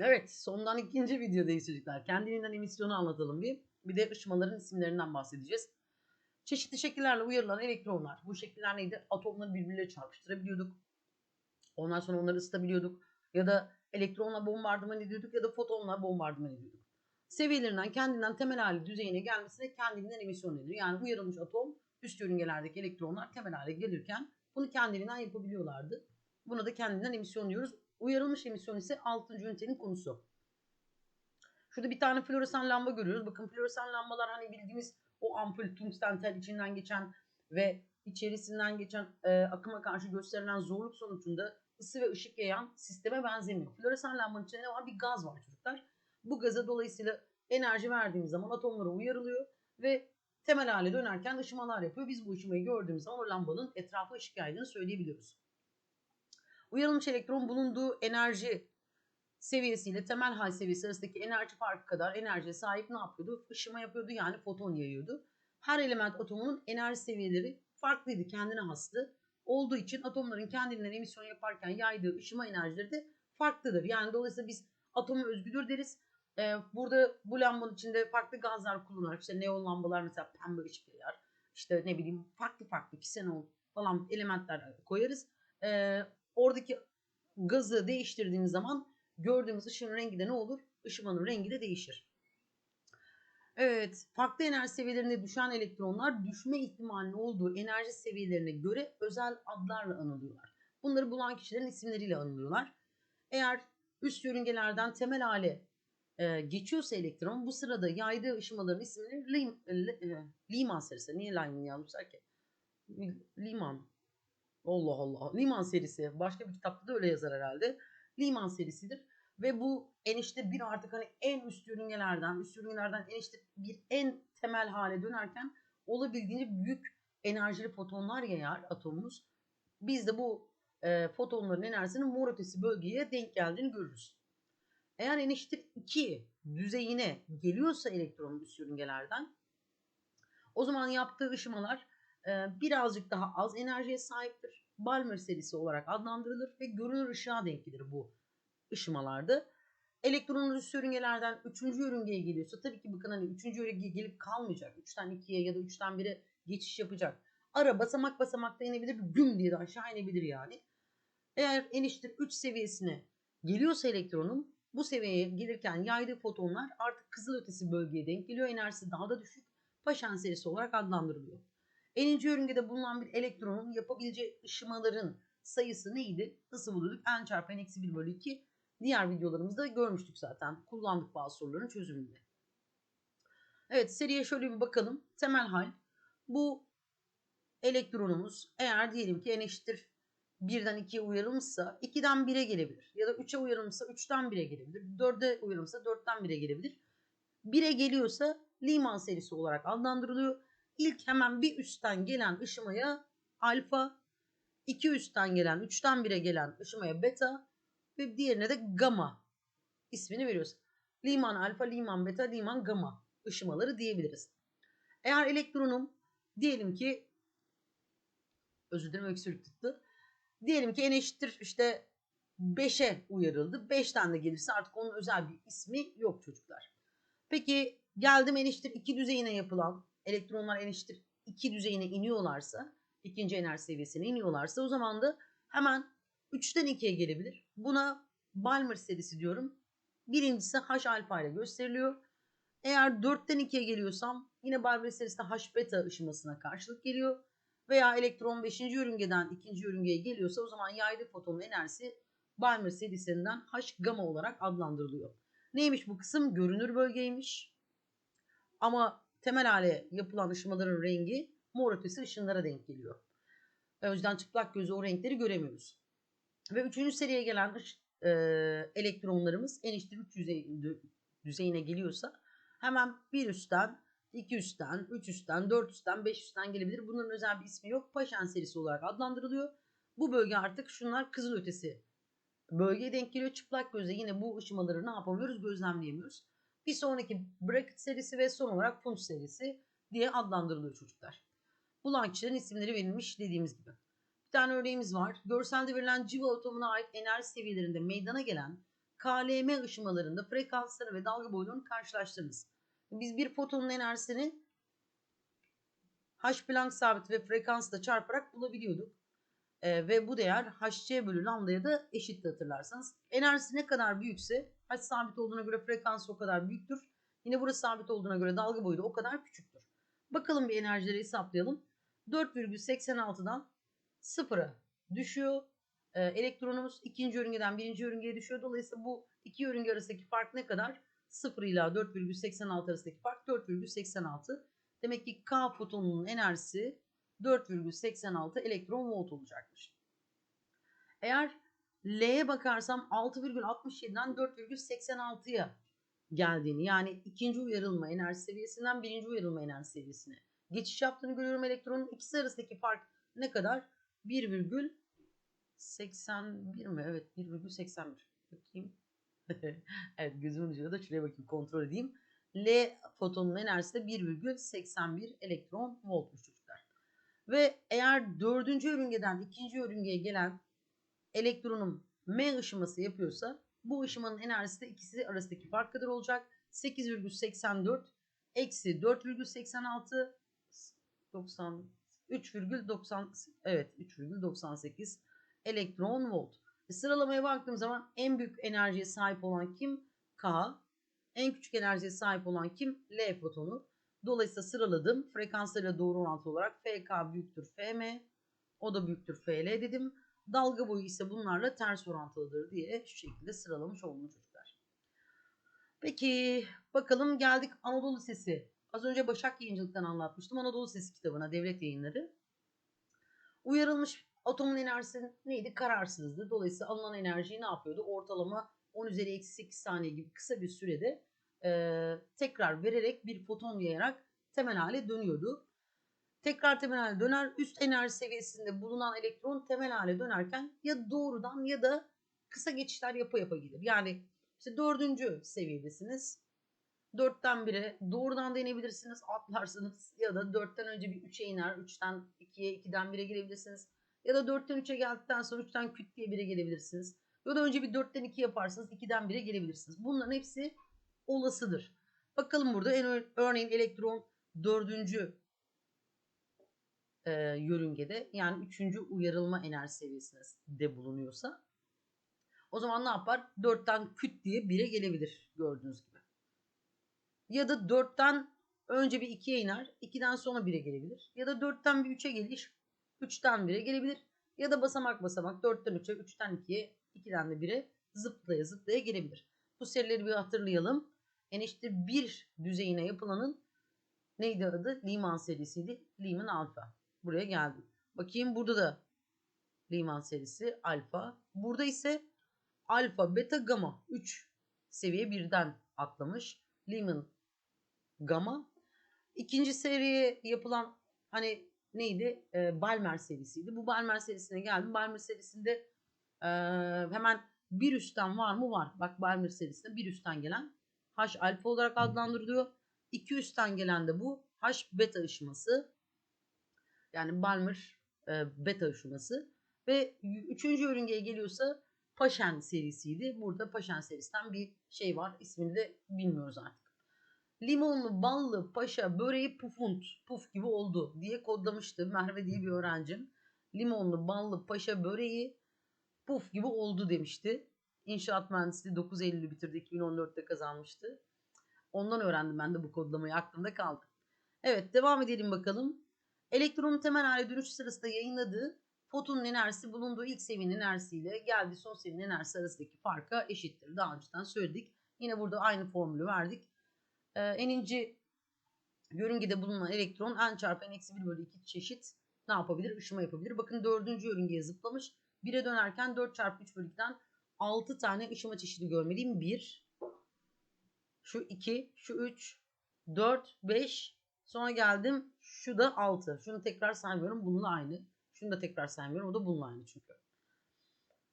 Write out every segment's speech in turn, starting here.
Evet, sondan ikinci videodayız çocuklar. Kendiliğinden emisyonu anlatalım bir. Bir de ışımaların isimlerinden bahsedeceğiz. Çeşitli şekillerle uyarılan elektronlar. Bu şekiller neydi? Atomları birbirleriyle çarpıştırabiliyorduk. Ondan sonra onları ısıtabiliyorduk. Ya da elektronla bombardıman ediyorduk ya da fotonla bombardıman ediyorduk. Seviyelerinden kendinden temel hali düzeyine gelmesine kendiliğinden emisyon denir. Yani uyarılmış atom üst yörüngelerdeki elektronlar temel hale gelirken bunu kendiliğinden yapabiliyorlardı. Buna da kendinden emisyon diyoruz. Uyarılmış emisyon ise 6. ünitenin konusu. Şurada bir tane floresan lamba görüyoruz. Bakın floresan lambalar hani bildiğimiz o ampul tungsten tel içinden geçen ve içerisinden geçen e, akıma karşı gösterilen zorluk sonucunda ısı ve ışık yayan sisteme benzemiyor. Floresan lambanın içinde ne var? Bir gaz var çocuklar. Bu gaza dolayısıyla enerji verdiğimiz zaman atomlara uyarılıyor ve temel hale dönerken ışımalar yapıyor. Biz bu ışımayı gördüğümüz zaman o lambanın etrafa ışık yaydığını söyleyebiliyoruz. Uyarılmış elektron bulunduğu enerji seviyesiyle temel hal seviyesi arasındaki enerji farkı kadar enerjiye sahip ne yapıyordu? Işıma yapıyordu yani foton yayıyordu. Her element atomunun enerji seviyeleri farklıydı, kendine hastı. Olduğu için atomların kendinden emisyon yaparken yaydığı ışıma enerjileri de farklıdır. Yani dolayısıyla biz atomu özgüdür deriz. Ee, burada bu lambanın içinde farklı gazlar kullanarak işte neon lambalar mesela pembe ışık yayar. İşte ne bileyim farklı farklı ksenol falan elementler koyarız. Ee, oradaki gazı değiştirdiğimiz zaman gördüğümüz ışığın rengi de ne olur? Işımanın rengi de değişir. Evet, farklı enerji seviyelerinde düşen elektronlar düşme ihtimalinin olduğu enerji seviyelerine göre özel adlarla anılıyorlar. Bunları bulan kişilerin isimleriyle anılıyorlar. Eğer üst yörüngelerden temel hale e, geçiyorsa elektron bu sırada yaydığı ışımaların isimleri Lim, e, Liman serisi. Niye Liman yazmışlar ki? Liman. Allah Allah. Liman serisi. Başka bir kitapta da öyle yazar herhalde. Liman serisidir. Ve bu enişte bir artık hani en üst yörüngelerden, üst yörüngelerden enişte bir en temel hale dönerken olabildiğince büyük enerjili fotonlar yayar atomumuz. Biz de bu e, fotonların enerjisinin mor ötesi bölgeye denk geldiğini görürüz. Eğer enişte 2 düzeyine geliyorsa elektronun üst yörüngelerden o zaman yaptığı ışımalar e, birazcık daha az enerjiye sahiptir. Balmer serisi olarak adlandırılır ve görünür ışığa denk gelir bu ışımalarda. Elektronun üst yörüngelerden 3. yörüngeye geliyorsa tabii ki bakın hani 3. yörüngeye gelip kalmayacak. 3'ten 2'ye ya da 3'ten 1'e geçiş yapacak. Ara basamak basamakta inebilir, güm diye de aşağı inebilir yani. Eğer enişte 3 seviyesine geliyorsa elektronun bu seviyeye gelirken yaydığı fotonlar artık kızılötesi bölgeye denk geliyor. Enerjisi daha da düşük. Paşen serisi olarak adlandırılıyor. Eninci yörüngede bulunan bir elektronun yapabileceği ışımaların sayısı neydi? Nasıl buluyorduk? N çarpı N eksi 1 bölü 2. Diğer videolarımızda görmüştük zaten. Kullandık bazı soruların çözümünde. Evet seriye şöyle bir bakalım. Temel hal. Bu elektronumuz eğer diyelim ki N eşittir 1'den 2'ye uyarılmışsa 2'den 1'e gelebilir. Ya da 3'e uyarılmışsa 3'ten 1'e gelebilir. 4'e uyarılmışsa 4'ten 1'e gelebilir. 1'e geliyorsa Liman serisi olarak adlandırılıyor. İlk hemen bir üstten gelen ışımaya alfa, iki üstten gelen, üçten bire gelen ışımaya beta ve diğerine de gamma ismini veriyoruz. Liman alfa, liman beta, liman gamma ışımaları diyebiliriz. Eğer elektronum diyelim ki özür dilerim öksürük tuttu. Diyelim ki n eşittir işte 5'e uyarıldı. 5'ten de gelirse artık onun özel bir ismi yok çocuklar. Peki geldim n eşittir 2 düzeyine yapılan elektronlar n eşittir 2 düzeyine iniyorlarsa ikinci enerji seviyesine iniyorlarsa o zaman da hemen 3'ten 2'ye gelebilir. Buna Balmer serisi diyorum. Birincisi H alfa ile gösteriliyor. Eğer 4'ten 2'ye geliyorsam yine Balmer serisi de H beta ışımasına karşılık geliyor. Veya elektron 5. yörüngeden 2. yörüngeye geliyorsa o zaman yaydığı fotonun enerjisi Balmer serisinden H gamma olarak adlandırılıyor. Neymiş bu kısım? Görünür bölgeymiş. Ama temel hale yapılan ışımaların rengi mor ötesi ışınlara denk geliyor. O yüzden çıplak gözü o renkleri göremiyoruz. Ve üçüncü seriye gelen e, elektronlarımız en eşittir 3 düzey, düzeyine geliyorsa hemen bir üstten, iki üstten, üç üstten, dört üstten, beş üstten gelebilir. Bunların özel bir ismi yok. Paşen serisi olarak adlandırılıyor. Bu bölge artık şunlar kızıl ötesi bölgeye denk geliyor. Çıplak gözle yine bu ışımaları ne yapamıyoruz? Gözlemleyemiyoruz. Bir sonraki bracket serisi ve son olarak punch serisi diye adlandırılıyor çocuklar. Bulan kişilerin isimleri verilmiş dediğimiz gibi. Bir tane örneğimiz var. Görselde verilen civa atomuna ait enerji seviyelerinde meydana gelen KLM ışımalarında frekansları ve dalga boylarını karşılaştırınız. Biz bir fotonun enerjisini H Planck sabit ve frekansla çarparak bulabiliyorduk. Ee, ve bu değer hc bölü lambdaya da eşitti hatırlarsanız. Enerjisi ne kadar büyükse h sabit olduğuna göre frekans o kadar büyüktür. Yine burası sabit olduğuna göre dalga boyu da o kadar küçüktür. Bakalım bir enerjileri hesaplayalım. 4,86'dan 0'a düşüyor. Ee, elektronumuz ikinci yörüngeden birinci yörüngeye düşüyor. Dolayısıyla bu iki yörünge arasındaki fark ne kadar? 0 ile 4,86 arasındaki fark 4,86. Demek ki K fotonunun enerjisi 4,86 elektron volt olacakmış. Eğer L'ye bakarsam 6,67'den 4,86'ya geldiğini yani ikinci uyarılma enerji seviyesinden birinci uyarılma enerji seviyesine geçiş yaptığını görüyorum elektronun ikisi arasındaki fark ne kadar? 1,81 mi? Evet 1,81. Bakayım. evet gözümün ucuyla da şuraya bakayım kontrol edeyim. L fotonun enerjisi de 1,81 elektron voltmuş çocuklar. Ve eğer dördüncü yörüngeden ikinci yörüngeye gelen elektronum M ışıması yapıyorsa bu ışımanın enerjisi de ikisi arasındaki fark kadar olacak. 8,84 eksi 4,86 90 3,90 evet 3,98 elektron volt. E, sıralamaya baktığım zaman en büyük enerjiye sahip olan kim? K. En küçük enerjiye sahip olan kim? L fotonu. Dolayısıyla sıraladım. Frekanslarıyla doğru orantılı olarak FK büyüktür FM. O da büyüktür FL dedim. Dalga boyu ise bunlarla ters orantılıdır diye şu şekilde sıralamış oldum çocuklar. Peki bakalım geldik Anadolu Lisesi. Az önce Başak Yayıncılık'tan anlatmıştım. Anadolu Lisesi kitabına devlet yayınları. Uyarılmış atomun enerjisi neydi? Kararsızdı. Dolayısıyla alınan enerjiyi ne yapıyordu? Ortalama 10 üzeri eksi 8 saniye gibi kısa bir sürede e, tekrar vererek bir foton yayarak temel hale dönüyordu. Tekrar temel hale döner. Üst enerji seviyesinde bulunan elektron temel hale dönerken ya doğrudan ya da kısa geçişler yapa yapa gelir. Yani işte dördüncü seviyedesiniz. Dörtten bire doğrudan deneyebilirsiniz, atlarsınız ya da dörtten önce bir üçe iner, üçten ikiye, ikiden 1'e gelebilirsiniz. Ya da dörtten üçe geldikten sonra üçten küt diye 1'e gelebilirsiniz. Ya da önce bir dörtten iki yaparsınız, ikiden 1'e gelebilirsiniz. Bunların hepsi olasıdır. Bakalım burada en örneğin elektron dördüncü e, yörüngede yani üçüncü uyarılma enerji seviyesinde bulunuyorsa o zaman ne yapar? Dörtten küt diye 1'e gelebilir gördüğünüz gibi. Ya da 4'ten önce bir 2'ye iner. 2'den sonra 1'e gelebilir. Ya da 4'ten bir 3'e gelir. 3'ten 1'e gelebilir. Ya da basamak basamak 4'ten 3'e, 3'ten 2'ye, 2'den de 1'e zıplaya zıplaya gelebilir. Bu serileri bir hatırlayalım. En işte 1 düzeyine yapılanın neydi adı? Liman serisiydi. Liman alfa. Buraya geldim. Bakayım burada da Liman serisi alfa. Burada ise alfa, beta, gamma 3 seviye birden atlamış. Lehman Gamma. İkinci seriye yapılan hani neydi? E, Balmer serisiydi. Bu Balmer serisine geldim. Balmer serisinde e, hemen bir üstten var mı? Var. Bak Balmer serisinde bir üstten gelen H alfa olarak adlandırılıyor. İki üstten gelen de bu H beta ışıması. Yani Balmer e, beta ışıması. Ve üçüncü yörüngeye geliyorsa Paşen serisiydi. Burada Paşen serisinden bir şey var. İsmini de bilmiyoruz artık. Limonlu, ballı, paşa, böreği pufunt, puf gibi oldu diye kodlamıştı Merve diye bir öğrencim. Limonlu, ballı, paşa, böreği puf gibi oldu demişti. İnşaat mühendisliği 9 Eylül'ü bitirdi. 2014'te kazanmıştı. Ondan öğrendim ben de bu kodlamayı. Aklımda kaldı. Evet devam edelim bakalım. Elektronun temel hale dönüş sırasında yayınladığı fotonun enerjisi bulunduğu ilk seviyenin enerjisiyle geldiği son seviyenin enerjisi arasındaki farka eşittir. Daha önceden söyledik. Yine burada aynı formülü verdik. Ee, eninci yörüngede bulunan elektron n çarpı n eksi 1 bölü 2 çeşit ne yapabilir? Işıma yapabilir. Bakın dördüncü yörüngeye zıplamış. 1'e dönerken 4 çarpı 3 bölü 2'den 6 tane ışıma çeşidi görmeliyim. 1, şu 2, şu 3, 4, 5, sonra geldim şu da 6. Şunu tekrar saymıyorum. Bununla aynı. Şunu da tekrar saymıyorum. O da bununla aynı çünkü.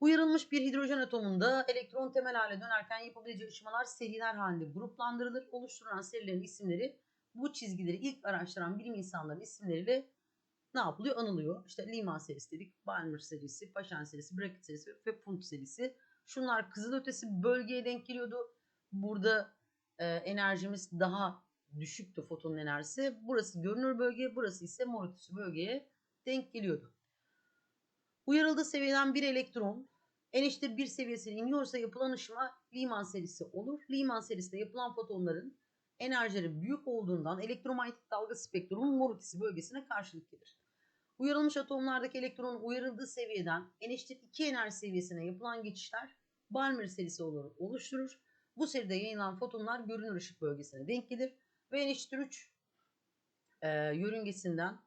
Uyarılmış bir hidrojen atomunda elektron temel hale dönerken yapabileceği ışımalar seriler halinde gruplandırılır. Oluşturulan serilerin isimleri bu çizgileri ilk araştıran bilim insanlarının isimleriyle ne yapılıyor? Anılıyor. İşte Lehman serisi dedik, Balmer serisi, Paşan serisi, Brackett serisi ve Punt serisi. Şunlar kızılötesi bölgeye denk geliyordu. Burada e, enerjimiz daha düşüktü fotonun enerjisi. Burası görünür bölge, burası ise mor ötesi bölgeye denk geliyordu. Uyarıldığı seviyeden bir elektron en eşittir bir seviyesine iniyorsa yapılan ışıma Lyman serisi olur. Lyman serisinde yapılan fotonların enerjileri büyük olduğundan elektromanyetik dalga spektrumunun mor ötesi bölgesine karşılık gelir. Uyarılmış atomlardaki elektronun uyarıldığı seviyeden en eşittir 2 enerji seviyesine yapılan geçişler Balmer serisi olarak oluşturur. Bu seride yayınlanan fotonlar görünür ışık bölgesine denk gelir ve en eşittir 3 e, yörüngesinden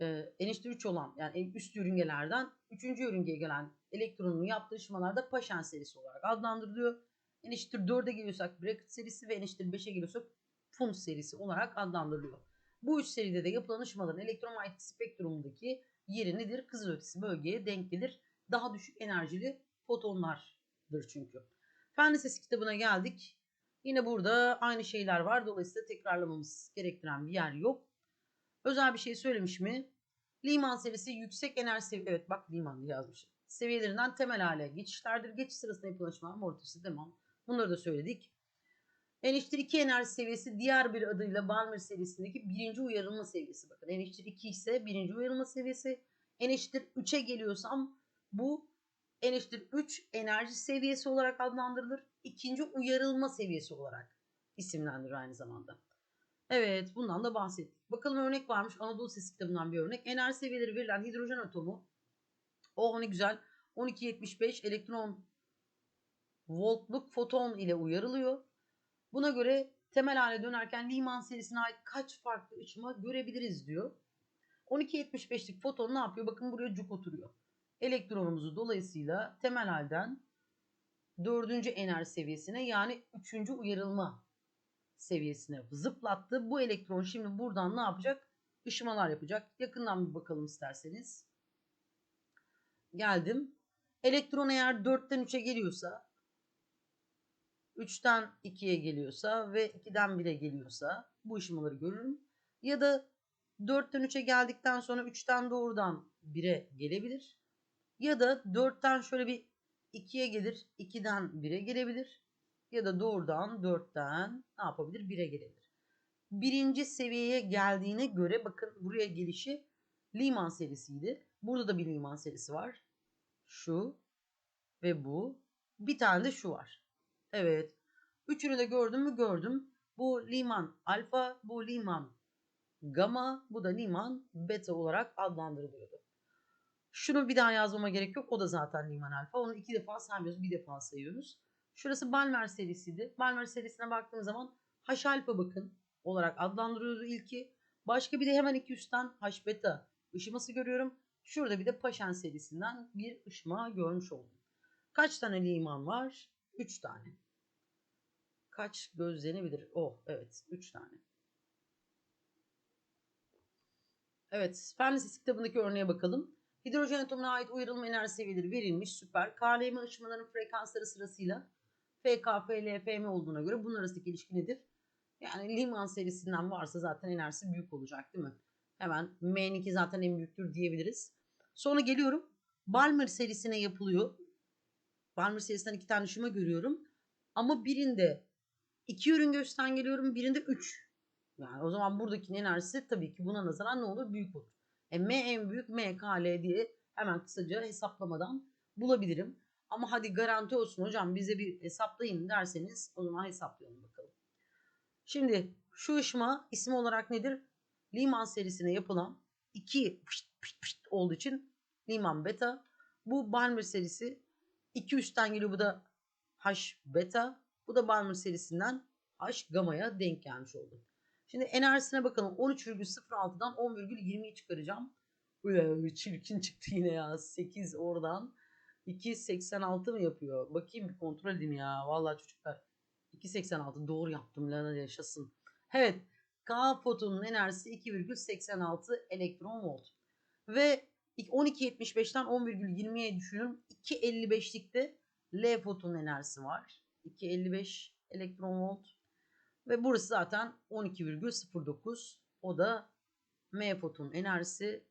e, en eşittir 3 olan yani üst yörüngelerden 3. yörüngeye gelen elektronun yaptığı ışımalarda Paschen serisi olarak adlandırılıyor. En eşittir 4'e geliyorsak Bracket serisi ve en eşittir 5'e geliyorsak Fund serisi olarak adlandırılıyor. Bu üç seride de yapılan ışımaların elektromanyetik spektrumundaki yeri nedir? Kızılötesi bölgeye denk gelir. Daha düşük enerjili fotonlardır çünkü. Fen Lisesi kitabına geldik. Yine burada aynı şeyler var. Dolayısıyla tekrarlamamız gerektiren bir yer yok. Özel bir şey söylemiş mi? Liman serisi yüksek enerji seviye... Evet bak Liman yazmış. Seviyelerinden temel hale geçişlerdir. Geçiş sırasında yapılan ışımalar mortisi demem. Bunları da söyledik. NH2 2 enerji seviyesi diğer bir adıyla Balmer serisindeki birinci uyarılma seviyesi. Bakın NH2 2 ise birinci uyarılma seviyesi. NH2 3'e geliyorsam bu NH2 3 enerji seviyesi olarak adlandırılır. İkinci uyarılma seviyesi olarak isimlendirir aynı zamanda. Evet bundan da bahsettik. Bakalım örnek varmış Anadolu Sesi kitabından bir örnek. Enerji seviyeleri verilen hidrojen atomu o ne güzel 1275 elektron voltluk foton ile uyarılıyor. Buna göre temel hale dönerken Lyman serisine ait kaç farklı ışıma görebiliriz diyor. 1275'lik foton ne yapıyor? Bakın buraya cuk oturuyor. Elektronumuzu dolayısıyla temel halden dördüncü enerji seviyesine yani üçüncü uyarılma seviyesine zıplattı. Bu elektron şimdi buradan ne yapacak? Işımalar yapacak. Yakından bir bakalım isterseniz. Geldim. Elektron eğer 4'ten 3'e geliyorsa 3'ten 2'ye geliyorsa ve 2'den 1'e geliyorsa bu ışımaları görürüm. Ya da 4'ten 3'e geldikten sonra 3'ten doğrudan 1'e gelebilir. Ya da 4'ten şöyle bir 2'ye gelir, 2'den 1'e gelebilir. Ya da doğrudan 4'ten ne yapabilir? 1'e gelebilir. Birinci seviyeye geldiğine göre bakın buraya gelişi Lyman serisiydi. Burada da bir Lyman serisi var. Şu ve bu. Bir tane de şu var. Evet. Üçünü de gördüm mü? Gördüm. Bu liman alfa, bu liman gamma, bu da liman beta olarak adlandırılıyordu. Şunu bir daha yazmama gerek yok. O da zaten liman alfa. Onu iki defa saymıyoruz. Bir defa sayıyoruz. Şurası Balmer serisiydi. Balmer serisine baktığım zaman H alfa bakın olarak adlandırıyordu ilki. Başka bir de hemen iki üstten H beta ışıması görüyorum. Şurada bir de Paşen serisinden bir ışıma görmüş oldum. Kaç tane liman var? 3 tane kaç gözlenebilir? Oh evet 3 tane. Evet Fen Lisesi kitabındaki örneğe bakalım. Hidrojen atomuna ait uyarılma enerji seviyeleri verilmiş. Süper. KLM ışımaların frekansları sırasıyla FK, FL, FM olduğuna göre bunun arasındaki ilişki nedir? Yani Liman serisinden varsa zaten enerjisi büyük olacak değil mi? Hemen M2 zaten en büyüktür diyebiliriz. Sonra geliyorum. Balmer serisine yapılıyor. Balmer serisinden iki tane ışıma görüyorum. Ama birinde İki ürün gösten geliyorum. Birinde 3. Yani o zaman buradaki enerjisi tabii ki buna nazaran ne olur? Büyük olur. E, M en büyük M KL diye hemen kısaca hesaplamadan bulabilirim. Ama hadi garanti olsun hocam bize bir hesaplayın derseniz o zaman hesaplayalım bakalım. Şimdi şu ışma isim olarak nedir? Liman serisine yapılan 2 pışt pışt pışt olduğu için Liman beta. Bu Balmer serisi 2 üstten geliyor bu da H beta. Bu da Balmer serisinden H gamma'ya denk gelmiş oldu. Şimdi enerjisine bakalım. 13,06'dan 10,20'yi çıkaracağım. Uy, çirkin çıktı yine ya. 8 oradan. 2.86 mı yapıyor? Bakayım bir kontrol edeyim ya. Vallahi çocuklar. 2.86 doğru yaptım. Lana yaşasın. Evet. K fotonun enerjisi 2,86 elektron volt. Ve 12.75'ten 10,20'ye düşünün. 2.55'likte L fotonun enerjisi var. 255 elektron volt. Ve burası zaten 12,09. O da M foton enerjisi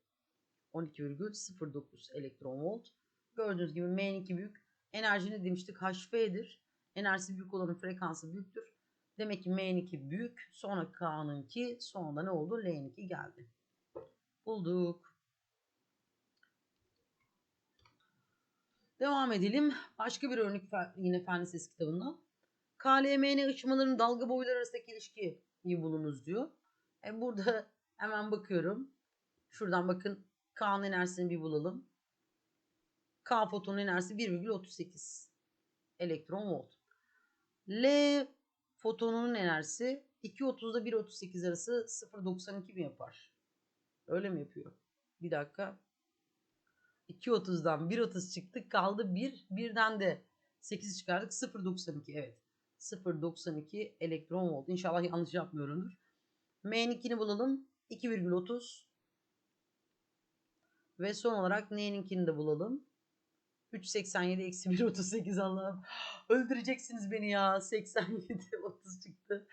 12,09 elektron volt. Gördüğünüz gibi M2 büyük. Enerji ne demiştik? HF'dir. Enerjisi büyük olanın frekansı büyüktür. Demek ki M'ninki büyük. Sonra K'nınki. Sonra ne oldu? L'ninki geldi. Bulduk. Devam edelim. Başka bir örnek yine fen lisesi kitabından. KLMN ışımaların dalga boyları arasındaki ilişkiyi bulunuz diyor. E burada hemen bakıyorum. Şuradan bakın K'nın enerjisini bir bulalım. K fotonun enerjisi 1,38 elektron volt. L fotonunun enerjisi 2.30'da 1.38 arası 0.92 mi yapar? Öyle mi yapıyor? Bir dakika. 2.30'dan 1.30 çıktık kaldı 1. Birden de 8 çıkardık 0.92 evet. 0.92 elektron volt. İnşallah yanlış yapmıyorumdur. M'ninkini bulalım. 2,30 ve son olarak N'ninkini de bulalım. 387 eksi 138 Allah'ım. Öldüreceksiniz beni ya. 87 30 çıktı.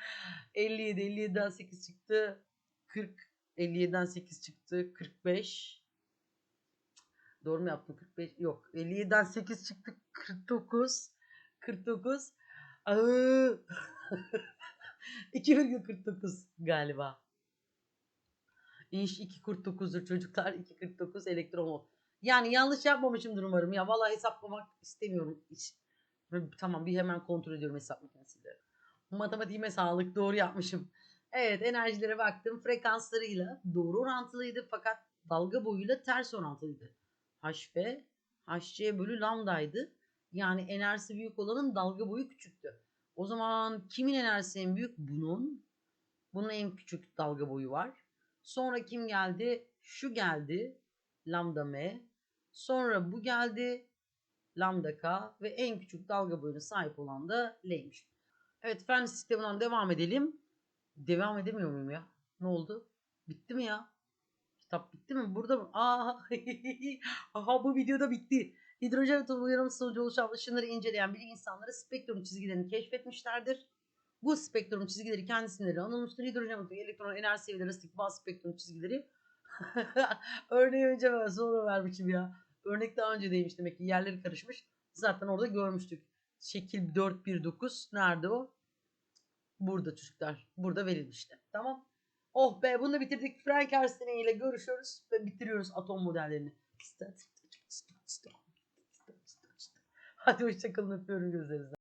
57 57'den 8 çıktı. 40 57'den 8 çıktı. 45 Doğru mu yaptım? 45 yok. 57'den 8 çıktı. 49 49 Ağı. 2,49 galiba. İnş 2.49'dur çocuklar. 2.49 elektron. Yani yanlış yapmamışımdır umarım. Ya vallahi hesaplamak istemiyorum hiç. Tamam bir hemen kontrol ediyorum hesap makinesiyle. Matematiğime sağlık doğru yapmışım. Evet enerjilere baktım. Frekanslarıyla doğru orantılıydı fakat dalga boyuyla ters orantılıydı. HF HC bölü lambdaydı. Yani enerjisi büyük olanın dalga boyu küçüktü. O zaman kimin enerjisi en büyük? Bunun. Bunun en küçük dalga boyu var. Sonra kim geldi? Şu geldi. Lambda M. Sonra bu geldi. Lambda K. Ve en küçük dalga boyuna sahip olan da L'ymiş. Evet fen sisteminden devam edelim. Devam edemiyor muyum ya? Ne oldu? Bitti mi ya? Kitap bitti mi? Burada mı? Aa, aha bu videoda bitti. Hidrojen atomu uyarım sonucu oluşan ışınları inceleyen bilim insanları spektrum çizgilerini keşfetmişlerdir. Bu spektrum çizgileri kendisinden anılmıştır. Hidrojen atomu elektron enerji seviyeleri arasındaki bazı spektrum çizgileri. Örneği önce ben sonra vermişim ya. Örnek daha önce değilmiş demek ki yerleri karışmış. Zaten orada görmüştük. Şekil 419 nerede o? Burada çocuklar. Burada verilmişti. Tamam. Oh be bunu da bitirdik. Frank Herstine ile görüşüyoruz ve bitiriyoruz atom modellerini. Hadi hoşçakalın öpüyorum gözlerinizden.